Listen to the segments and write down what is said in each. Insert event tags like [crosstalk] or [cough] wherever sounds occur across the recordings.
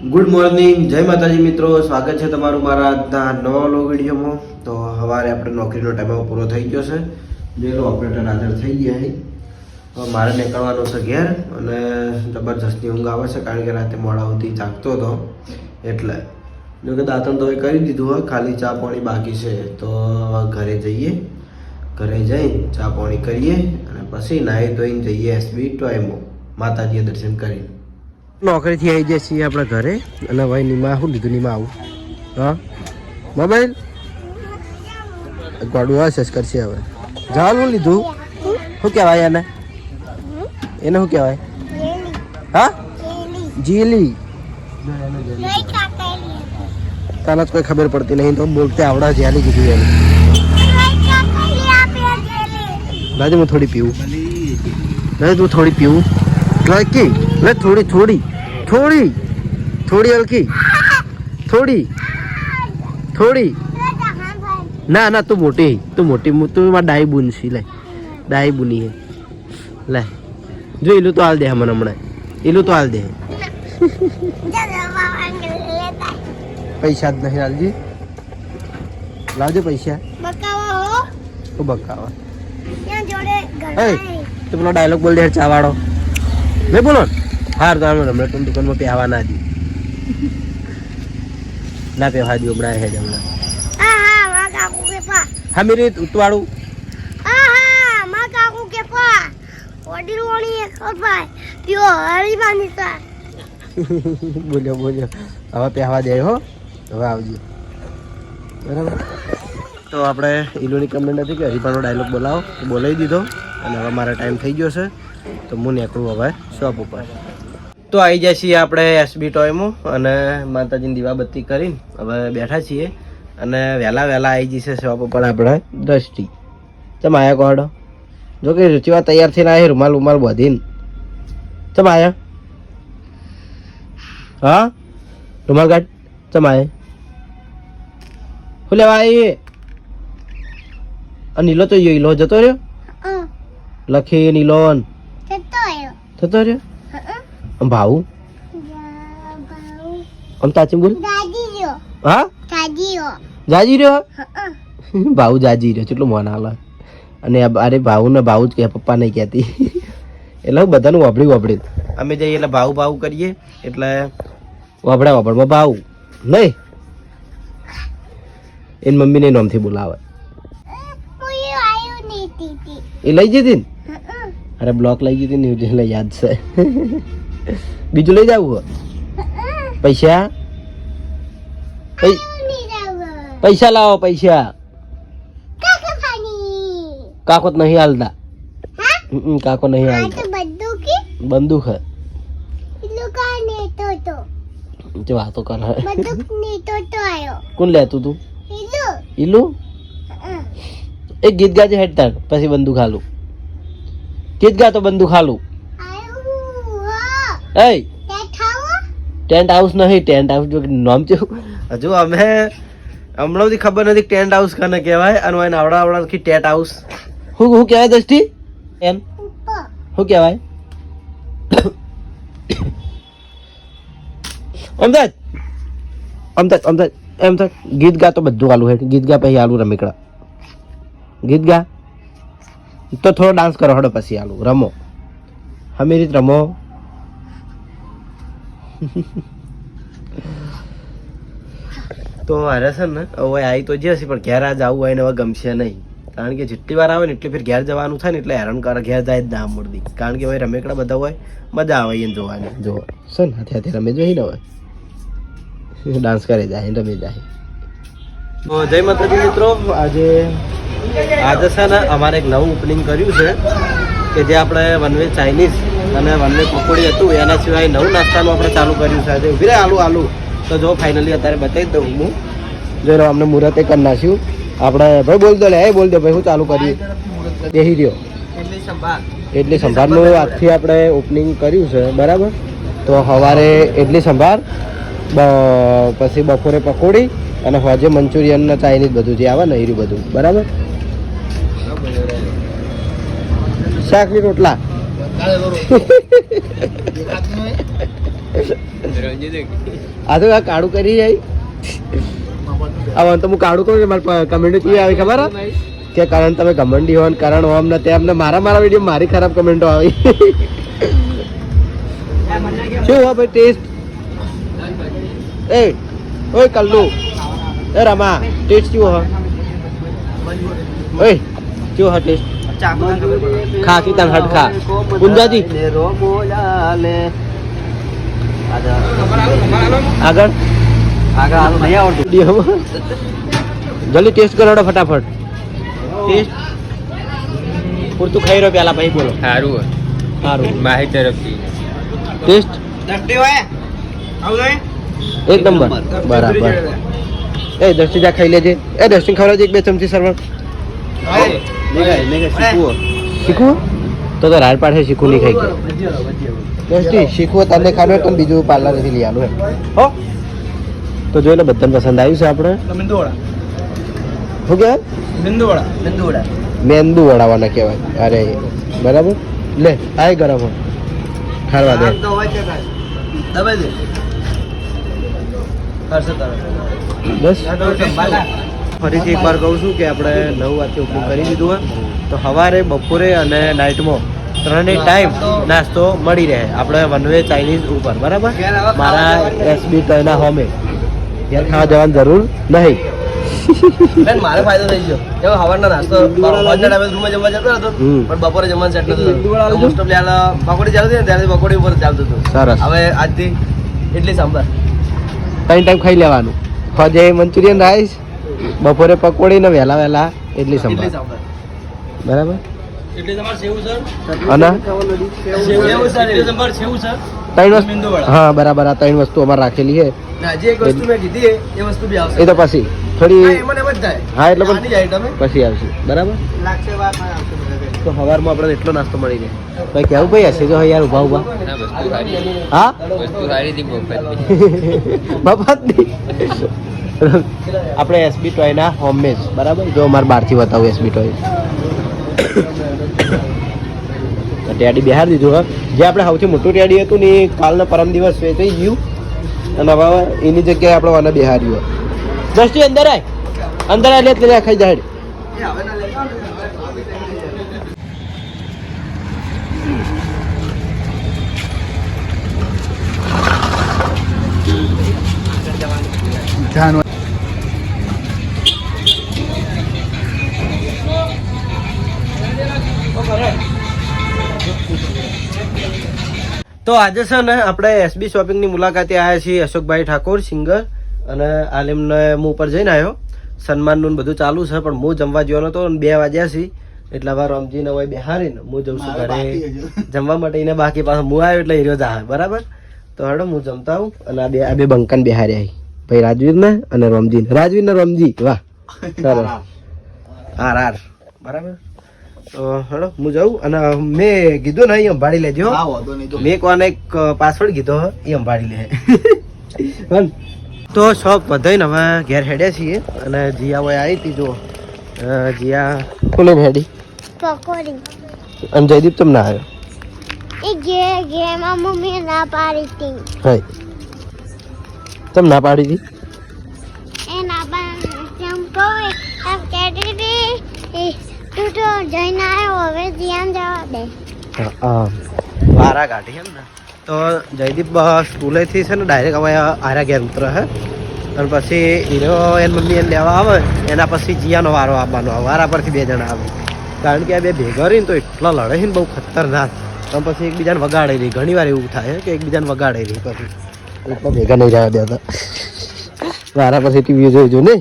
Good morning જય માતાજી મિત્રો. સ્વાગત છે તમારું મારા આજના નવા વ્લોગ વિડીયોમાં. તો સવારે આપણે નોકરીનો ટાઈમ પૂરો થઈ ગયો છે. જેનો ઓપરેટર હાજર થઈ ગયા હવે મારે નીકળવાનું છે ઘેર અને જબરજસ્તની ઊંઘ આવે છે કારણ કે રાતે મોડા સુધી જાગતો હતો. એટલે જો કે દાંતણ તો કરી દીધું હોય, ખાલી ચા પાણી બાકી છે. તો ઘરે જઈએ. ઘરે જઈ ચા પાણી કરીએ અને પછી નાહી ધોઈને જઈએ એસબી ટોયમો માતાજીએ દર્શન કરી નોકરીથી આવી જઈએ છીએ આપણા ઘરે. અને ભાઈ નીમા, શું લીધું? નીમા આવું. હા? મોબાઈલ? ગોડું સસ કરશે હવે જવાનું લીધું? શું કહેવાય એને? એને શું કહેવાય? હા? જીલી તને જ કોઈ ખબર પડતી નહીં, તો બોલતે આવડા જેલી કીધું એને. લાજે હું થોડી પીવું. લાજે તું થોડી પીવું. લકી લે થોડી થોડી થોડી થોડી હલકી થોડી થોડી. ના ના તું મોટી તું મોટી તું મારા ડાઈ બુન છી લે ડાઈ બુની હે લે જો એલું તો હાલ દે મને હમણાં. એલું તો હાલ દે. પૈસા જ નહીં હાલજી લાવજો પૈસા. તો બકાવા. એ તો પેલો ડાયલોગ બોલ દે ચા વાળો નહીં બોલો હાર તો આમ હમણાં તું દુકાનમાં પહેવા ના દી. ના પહેવા દી હમણાં હેડ હમણાં. હા મેરી ઉતવાળું. બોલ્યો બોલ્યો. હવે પહેવા દે હો. હવે આવજો. બરાબર? તો આપણે ઇલોની કમ્પ્લેન નથી કે હરિભાનો ડાયલોગ બોલાવો. બોલાવી દીધો. અને હવે મારા ટાઈમ થઈ ગયો છે. તો હું નીકળું હવે શોપ ઉપર. તો આવી જાય છીએ આપણે એસબી ટોયમાં અને માતાજીની દીવાબત્તી કરીને હવે બેઠા છીએ અને વહેલા વહેલા આવી જશે શોપ ઉપર આપણે દ્રષ્ટિ. ચમ આયા કોડો જો કે રૂચિવા તૈયાર થઈને આવી રૂમાલ રૂમાલ બધીને. ચમ આયા? હા? રૂમાલ કાઢ ચમ આય? શું લેવા આવી આ નીલો તો ઈલો જતો રહ્યો? લખી નીલોન. થતો રહ્યો? ભાવ આમ તાચી બોલ હા જાજી રહ્યો ભાવ જાજી રહ્યો કેટલું મોન હાલ. અને અરે ભાવ ને ભાવ જ કે પપ્પા નહીં કહેતી. [laughs] એટલે બધાનું વાપડી વાપડી અમે જઈએ એટલે ભાવ ભાવ કરીએ એટલે વાપડા વાપડમાં ભાવ નહીં. એની મમ્મીને નામથી બોલાવે. એ લઈ જતી ને? અરે બ્લોક લઈ જતી ને યાદ છે. [laughs] બીજું લઈ જવું પૈસા? પૈસા લાવો પૈસા. કાકો નહીં હાલતા. કાકો નહીં હાલતા. બંદૂક હે? જો વાતો કર. કોણ લેતું તું? ઈલું એક ગીત ગાજે હેડતા પછી બંદૂક હાલું. ગીત ગા તો બંદૂક હાલું. એ ટેન્ટ હાઉસ નહીં ટેન્ટ હાઉસ જો નામ છે. હજુ અમે હમણાં સુધી ખબર નથી ટેન્ટ હાઉસ કને કહેવાય અને એને આવડા આવડા લખી ટેન્ટ હાઉસ શું શું કહેવાય દ્રષ્ટિ એમ. શું કહેવાય? અમદાવાદ. અમદાવાદ અમદાવાદ. એમ થાય ગીત ગા તો બધું આલું હેઠ ગીત ગા પછી આલુ રમીકડા. ગીત ગા? તો થોડો ડાન્સ કરો હડો પછી આલુ રમો. હમી રીત રમો. તો હારે છે ને, હવે આવી તો જશે પણ ઘેર આ જવું હોય ને હવે ગમશે નહીં. કારણ કે જેટલી વાર આવે ને એટલી ફેર ઘેર જવાનું થાય ને એટલે હેરાન કરે ઘેર જાય જ ના મૂળદી કારણ કે હવે રમેકડા બધા હોય, મજા આવે એને જોવાની. જો, છે ને હાથે હાથે રમે જોઈ ને હવે. ડાન્સ કરે જાય રમે જાય. તો જય માતાજી મિત્રો, આજે આજે છે ને અમારે એક નવું ઓપનિંગ કર્યું છે, કે જે આપણે વન વે ચાઇનીઝ અને વનવે પકોડી હતું એના સિવાય નવું નાસ્તાનું આપણે ચાલુ કર્યું છે ઊભી રહે આલુ આલુ. તો જો ફાઇનલી અત્યારે બતાવી દઉં હું. જો અમને મુહૂર્તે કરી નાખ્યું. આપણે ભાઈ બોલ દો લે એ બોલ દો ભાઈ હું ચાલુ કરીએ. દેહી રહ્યો. એટલી સંભારનું આજથી આપણે ઓપનિંગ કર્યું છે બરાબર? તો સવારે એટલી સંભાર બ- પછી બપોરે પકોડી અને હોજે મંચુરિયન ને ચાઇનીઝ બધું જે આવે ને એ બધું બરાબર? શાકની રોટલા. આ તો આ કાળું કરી જાય. હવે તો હું કાળું કરું મારે કમેન્ટ કેવી આવી ખબર કે કારણ તમે ઘમંડી હો કારણ હોમ ને તે અમને મારા મારા વીડિયો મારી ખરાબ કમેન્ટો આવી. શું હો ભાઈ ટેસ્ટ એ, ઓય કલ્લુ. એ રમા ટેસ્ટ શું હો? ઓય શું હો ટેસ્ટ ખા કી તન હટ ખા ગુંજાજી આગળ વિડીયોમાં. જલ્દી ટેસ્ટ કરો ફટાફટ ટેસ્ટ પૂરતું ખાઈ રહ્યો પેલા ભાઈ બોલો સારું સારું માહી તરફથી ટેસ્ટ એક નંબર બરાબર એ દર્શિતા ખાઈ લેજે એ દર્શન ખવડાવજે એક બે ચમચી સરવણ શીખવું તો તો રાડ પાડે શીખવું નહીં ખાઈ ગયા. દર્શી શીખવું તને હોય તો બીજું પાર્લરથી લઈ આલું હો. તો જોઈ લે બધાને પસંદ આવ્યું છે આપણે. શું કહેવાય? મેંદુ વડાવાના કહેવાય. અરે બરાબર? લે આય ગરમ ખાવા દે. દબાઈ દે. બસ. ફરીથી એકવાર કહું છું કે આપણે નવ વાતથી ઉપયોગ કરી દીધું હોય. તો સવારે બપોરે અને નાઇટમાં ત્રણેય ટાઈમ નાસ્તો મળી રહે. આપણે વનવે ચાઇનીઝ ઉપર બરાબર? મારા એસબી ટયના હોમે. યાર ખાવા જવાની જરૂર નહીં. મારે ફાયદો થઈ ગયો. એવો સવારનો નાસ્તો રૂમમાં જમવા જતો હતો પણ બપોરે જમવાનું સેટ નતું મોસ્ટ ઓફ હાલ પકોડી ચાલતી ને ત્યારે પકોડી ઉપર ચાલતું હતું. સરસ. હવે આજથી ઇડલી સાંભાર. ત્રણ ટાઈમ ખાઈ લેવાનું. ખોજે મંચુરિયન રાઈસ બપોરે પકોડી ને વહેલા વહેલા ઇડલી સંભાર. બરાબર? હા બરાબર આ ત્રણ વસ્તુ અમારે રાખેલી છે. એ વસ્તુ બી આવશે. એ તો પછી થોડી હા, એટલે. પછી આવશે. બરાબર? લાગશે વાર ના આવશે બધા. તો સવારમાં આપણે એટલો નાસ્તો મળી જાય. ભાઈ કેવું ભાઈ હશે જો યાર ઊભા ઊભા ના વસ્તુ સારી હા? વસ્તુ [laughs] [laughs] [laughs] આપણે એસબી ટોયના હોમમેજ બરાબર? જો અમારે બહારથી બતાવું એસબી ટોય ટેડી બિહાર દીધું, હા. જે આપણે સૌથી મોટું ટેડી હતું ને એ કાલના પરમ દિવસ વેચાઈ ગયું. અને હવે એની જગ્યાએ આપણે વાના બિહાર્યું દ્રષ્ટિ અંદર આય. અંદર આય લે ખાઈ જાય તો આજે છે ને આપણે એસબી શોપિંગની મુલાકાતે આવ્યા છીએ અશોકભાઈ ઠાકોર સિંગર અને આલિમને હું ઉપર જઈને આવ્યો સન્માનનું બધું ચાલુ છે પણ હું જમવા ગયો નતો બે વાગ્યા છે. એટલે હવે રમજીને હોય બેહારીને હું જઉં છું ઘરે. [laughs] જમવા માટે એને બાકી પાછો હું આવ્યો એટલે હીરો જાહે બરાબર? તો હેડો હું જમતા આવું અને આ બે આ બે બંકન બિહારી આવી ભાઈ રાજવીર ને અને રમજી રાજવીર ને રમજી વાહ [laughs] સરસ. હાર હાર બરાબર? હેડો હું જાઉં અને મેં કીધું ને અહીં સંભાળી લેજો. હો. મેં કોને એક પાસવર્ડ કીધો હે, એ સંભાળી લે. હન. તો શોપ વધાઈને હવે ઘેર હેડ્યા છીએ અને જીયા વય આવી હતી જો. જીયા. કોને હેડી? પકોડી. અને જયદીપ તમને આવ્યો? એ ગે ગેમાં મમ્મી ના પાડી હતી. હાય. તમ ના પાડી હતી? એ ના પાડી તેમ કહું? આ કહેતી હતી એ તું તો જઈને આવ્યો હવે ધ્યાન જવા દે. વારા કાઢી એમ ને. તો જયદીપ સ્કૂલેથી છે ને ડાયરેક્ટ હવે આર્યા ઘેર ઉતરે હે. અને પછી હીરો એન મમ્મી એને લેવા આવે એના પછી જીયાનો વારો આવવાનો આવે. વારા પરથી બે જણા આવે. કારણ કે આ બે ભેગા રહીને તો એટલા લડે છે ને બહુ ખતરનાક. અને પછી એકબીજાને વગાડે રહી ઘણી વાર એવું થાય કે એકબીજાને વગાડે રહી પછી. એટલા ભેગા નહીં જવા દેતા વારા પછી ટીવી જોઈજો નહીં?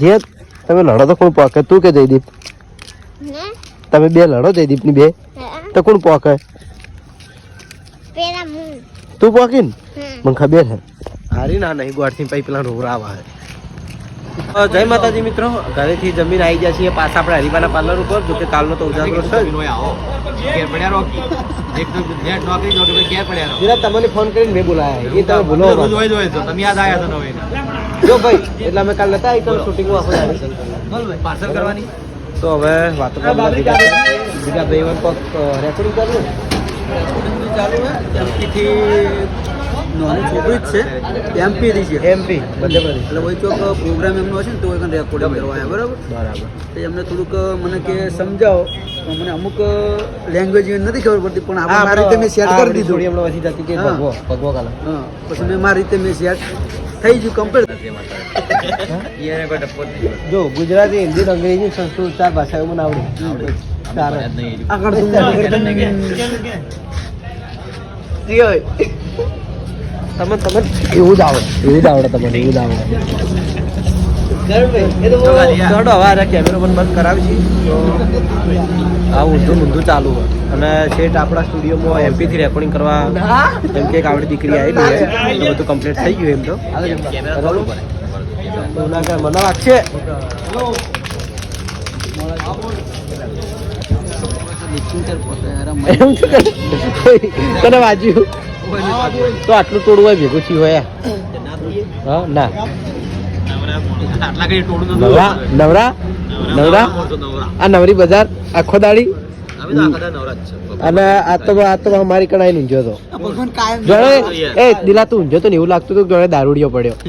જે તમે લડો તો કોણ પોકે તું કે જયદીપ? તમે બે લડો જયદીપની બે. તો કોણ પોકે? તું પોકી ને મને ખબર છે હારી ના નહીં ગોળથી પછી પેલા રોરાવા હે જય માતાજી મિત્રો. ઘરેથી જમીન આવી ગયા છીએ પાછા આપણે હરિબાના પાર્લર ઉપર જો. કે? કાલનો તો ઉજાગરો છે તમને ફોન કરીને મેં બોલાયા. એ તમે ભૂલો તમે યાદ આવ્યા જો ભાઈ એટલે અમે કાલ નતા આવી શૂટિંગ આપણે પાર્સલ કરવાની. તો હવે વાતો કરવા બીજા ભાઈ કોક રેકોર્ડિંગ કરવું ચાલુ હે જલ્દીથી નાનું છોકરી જ છે. એમપી થી છે. એમપી મધ્યપ્રદેશ એટલે ચોક પ્રોગ્રામ એમનો હશે ને તો એ રેકોર્ડિંગ કરવા આવ્યા બરાબર? બરાબર. તો એમને થોડુંક મને કે સમજાવો. મને અમુક લેંગ્વેજ નથી ખબર પડતી પણ આપણે મારી રીતે મેં શેર કરી દીધું. વધી જતી કે ભગવો ભગવો કાલા. હા પછી મેં મારી રીતે મેં સેટ થઈ ગયું કમ્પ્લીટ જ ગુજરાતી હિન્દી અંગ્રેજી સંસ્કૃત ચાર ભાષાઓ મને આવડે. સારું. તમે તમે એવું જ આવડે. એવું જ આવડે તમને એવું જ આવડે. ચડો હવે આ કેમેરો પણ બંધ કરાવી છે તો આ ઊંધું ઊંધું ચાલુ હોય. અને છેટ આપણા સ્ટુડિયોમાં એમપી થી રેકોર્ડિંગ કરવા જેમ કે આવડી દીકરી આવી ગઈ તો બધું કમ્પ્લીટ થઈ ગયું એમ તો. મને લાગશે. એમ છે તને વાંચ્યું તો આટલું તોડવું ભેગું થયું હોય. હા ના. [laughs] નવરા નવરા? નવરા? આ નવરી બજાર? આખો દાડી? અને આ તો આ તો મારી કણાઈ ઊંઝો હતો. જોડે એ દિલા તું ઊંઝો તો ને એવું લાગતું હતું કે જોડે દારૂડિયો પડ્યો. [laughs]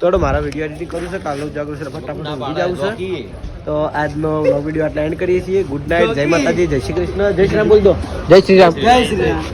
તો મારા વીડિયો એડિટિંગ કરું છે કાલનો ઉજાગરો છે ફટાફટ ઊંઘી જવું છે. તો આજનો વીડિયો આટલા એન્ડ કરીએ છીએ. ગુડ નાઇટ જય માતાજી જય શ્રી કૃષ્ણ. જય શ્રી રામ બોલ દો. જય શ્રી રામ. જય શ્રી રામ.